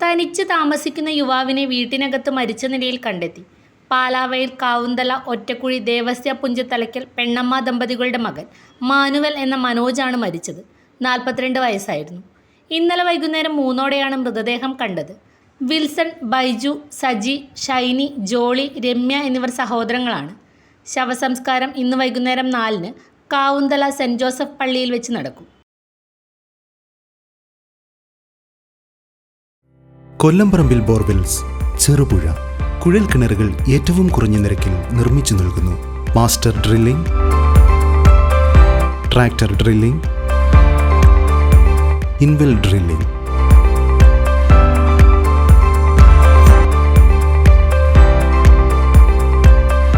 തനിച്ച് താമസിക്കുന്ന യുവാവിനെ വീട്ടിനകത്ത് മരിച്ച നിലയിൽ കണ്ടെത്തി. പാലാവയിൽ കാവുന്തല ഒറ്റക്കുഴി ദേവസ്യ പുഞ്ചത്തലയ്ക്കൽ പെണ്ണമ്മ ദമ്പതികളുടെ മകൻ മാനുവൽ എന്ന മനോജാണ് മരിച്ചത്. നാൽപ്പത്തിരണ്ട് വയസ്സായിരുന്നു. ഇന്നലെ വൈകുന്നേരം മൂന്നോടെയാണ് മൃതദേഹം കണ്ടത്. വിൽസൺ ബൈജു സജി ഷൈനി ജോളി രമ്യ എന്നിവർ സഹോദരങ്ങളാണ്. ശവസംസ്കാരം ഇന്ന് വൈകുന്നേരം നാലിന് കാവുന്തല സെന്റ് ജോസഫ് പള്ളിയിൽ വെച്ച് നടക്കും. കൊല്ലംപറമ്പിൽ ബോർവെൽസ് ചെറുപുഴ കുഴൽ കിണറുകൾ ഏറ്റവും കുറഞ്ഞ നിരക്കിൽ നിർമ്മിച്ചു നൽകുന്നു. Master drilling tractor drilling inwell drilling.